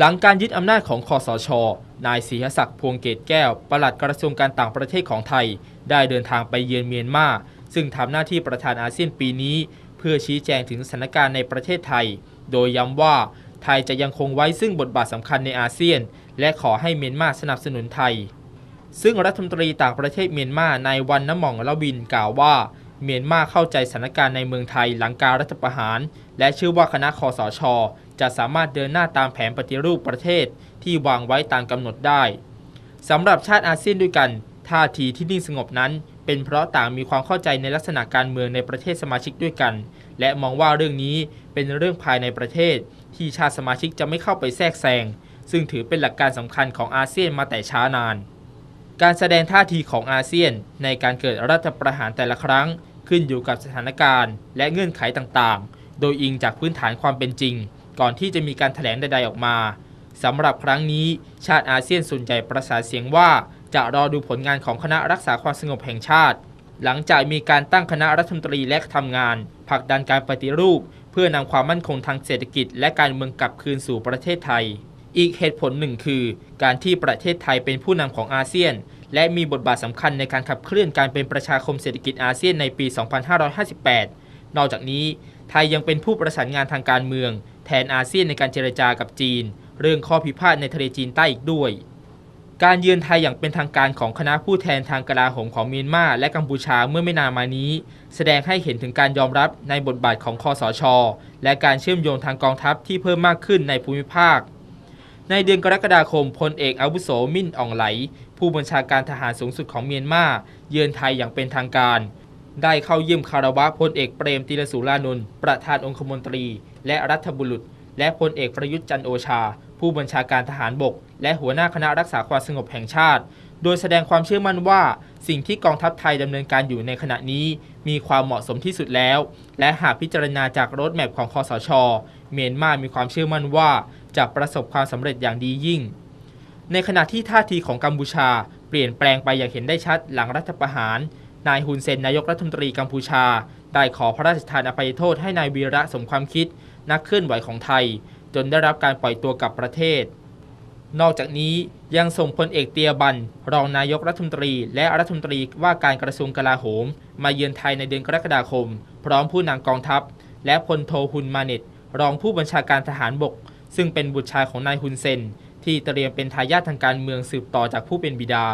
หลังการยึดอำนาจของคอสช นายศรีศักดิ์พวงเกตแก้ว ปลัดกระทรวงการต่างประเทศของไทย ได้เดินทางไปเยือนเมียนมา ซึ่งทำหน้าที่ประธานอาเซียนปีนี้ เพื่อชี้แจงถึงสถานการณ์ในประเทศไทย โดยย้ำว่าไทยจะยังคงไว้ซึ่งบทบาทสำคัญในอาเซียน และขอให้เมียนมาสนับสนุนไทย ซึ่งรัฐมนตรีต่างประเทศเมียนมานายวันน้ำหม่องละวินกล่าวว่า เมียนมาเข้าใจสถานการณ์ในเมืองไทยหลังการรัฐประหาร และเชื่อว่าคณะคอสช จะสามารถเดินหน้าตามแผนปฏิรูปประเทศที่วางไว้ตามกำหนดได้สำหรับชาติอาเซียนด้วยกัน ท่าทีที่นิ่งสงบนั้น เป็นเพราะต่างมีความเข้าใจในลักษณะการเมืองในประเทศสมาชิกด้วยกัน และมองว่าเรื่องนี้เป็นเรื่องภายในประเทศ ที่ชาติสมาชิกจะไม่เข้าไปแทรกแซงซึ่งถือเป็นหลักการสำคัญของอาเซียนมาแต่ช้านาน การแสดงท่าทีของอาเซียน ในการเกิดรัฐประหารแต่ละครั้ง ขึ้นอยู่กับสถานการณ์ และเงื่อนไขต่างๆ โดยอิงจากพื้นฐานความเป็นจริง ก่อนที่จะมีการถแถลงใด ๆ ออกมาสำหรับครั้งนี้ชาติอาเซียนส่วนใหญ่ประสานเสียงว่าจะรอดูผลงานของคณะรักษาความสงบแห่งชาติ หลังจากมีการตั้งคณะรัฐมนตรีและทำงานผลักดันการปฏิรูป เพื่อนำความมั่นคงทางเศรษฐกิจ และการเมืองกลับคืนสู่ประเทศไทย อีกเหตุผลหนึ่งคือ การที่ประเทศไทยเป็นผู้นำของอาเซียน และมีบทบาทสำคัญในการขับเคลื่อนการเป็นประชาคมเศรษฐกิจอาเซียนในปี 2558 นอกจากนี้ไทยยังเป็นผู้ประสานงานทางการเมือง แทนอาเซียนในการเจรจากับจีน เรื่องข้อพิพาทในทะเลจีนใต้อีกด้วย การเยือนไทยอย่างเป็นทางการของคณะผู้แทนทางกลาโหมของเมียนมาและกัมพูชาเมื่อไม่นานมานี้ แสดงให้เห็นถึงการยอมรับในบทบาทของคอสช และการเชื่อมโยงทางกองทัพที่เพิ่มมากขึ้นในภูมิภาคในเดือนกรกฎาคมพลเอกอาวุโสมิ่นอ่องไหล ผู้บัญชาการทหารสูงสุดของเมียนมา เยือนไทยอย่างเป็นทางการ ได้เข้าเยี่ยมคารวะพลเอกเปรมติรสุรานนท์ประธานองคมนตรี และรัฐบุรุษ และพลเอกประยุทธ์จันโอชา ผู้บัญชาการทหารบก และหัวหน้าคณะรักษาความสงบแห่งชาติ โดยแสดงความเชื่อมั่นว่า สิ่งที่กองทัพไทยดำเนินการอยู่ในขณะนี้ มีความเหมาะสมที่สุดแล้ว และหากพิจารณาจากรถแมพของคอสช เมียนมามีความเชื่อมั่นว่าจะประสบความสำเร็จอย่างดียิ่ง ในขณะที่ท่าทีของกัมพูชา เปลี่ยนแปลงไปอย่างเห็นได้ชัดหลังรัฐประหาร นายฮุนเซนนายกรัฐมนตรีกัมพูชา ได้ขอพระราชทานอภัยโทษให้นายวีระสมความคิด นักเคลื่อนไหวของไทย จนได้รับการปล่อยตัวกลับประเทศ นอกจากนี้ยังส่งพลเอกเตียบัน รองนายกรัฐมนตรี และรัฐมนตรีว่าการกระทรวงกลาโหม มาเยือนไทยในเดือนกรกฎาคม พร้อมผู้นำกองทัพ และพลโทฮุนมาเน็ตรองผู้บัญชาการทหารบก ซึ่งเป็นบุตรชายของนายฮุนเซนที่เตรียมเป็นทายาททางการเมืองสืบต่อจากผู้เป็นบิดา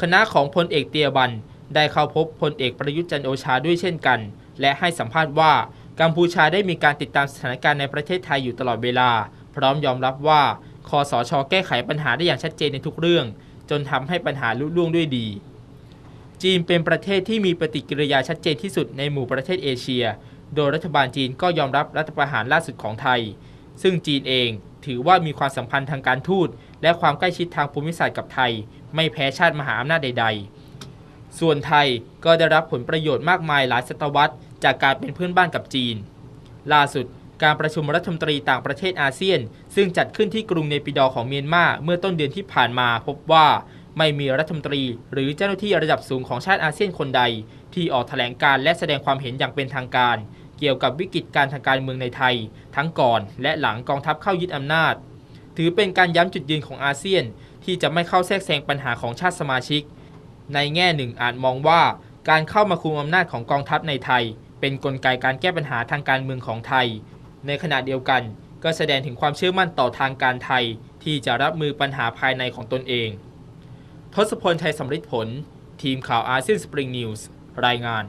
คณะของพลเอกเตียบัน ได้เข้าพบพลเอกประยุทธ์จันโอชาด้วยเช่นกัน และให้สัมภาษณ์ว่ากัมพูชาได้มีการติดตามสถานการณ์ในประเทศไทยอยู่ตลอดเวลา พร้อมยอมรับว่าคอสชแก้ไขปัญหาได้อย่างชัดเจนในทุกเรื่อง จนทำให้ปัญหาลุล่วงด้วยดี จีนเป็นประเทศที่มีปฏิกิริยาชัดเจนที่สุดในหมู่ประเทศเอเชีย โดยรัฐบาลจีนก็ยอมรับรัฐประหารล่าสุดของไทย ซึ่งจีนเองถือว่ามีความสัมพันธ์ทางการทูตและความใกล้ชิดทางภูมิศาสตร์กับไทย ไม่แพ้ชาติมหาอำนาจใด ๆ ส่วนไทยก็ได้รับผลประโยชน์มากมายหลายศตวรรษ จากการเป็นเพื่อนบ้านกับจีน ล่าสุดการประชุมรัฐมนตรีต่างประเทศอาเซียน ซึ่งจัดขึ้นที่กรุงเนปิดอของเมียนมาเมื่อต้นเดือนที่ผ่านมาพบว่าไม่มีรัฐมนตรี หรือเจ้าหน้าที่ระดับสูงของชาติอาเซียนคนใด ที่ออกแถลงการและแสดงความเห็นอย่างเป็นทางการ เกี่ยวกับวิกฤตการทางการเมืองในไทย ทั้งก่อนและหลังกองทัพเข้ายึดอำนาจ ถือเป็นการย้ำจุดยืนของอาเซียน ที่จะไม่เข้าแทรกแซงปัญหาของชาติสมาชิก ในแง่หนึ่งอาจมองว่าการเข้ามาคุมอำนาจของกองทัพในไทย เป็นนกลไกการแก้ปัญหาทางการเมืองของไทย ในขณะเดียวกันก็แสดงถึงความเชื่อมั่นต่อทางการไทย ที่จะรับมือปัญหาภายในของตนเอง ทศพลชัยสำริดผล ทีมข่าวอาเซียนสปริงนิวส์รายงาน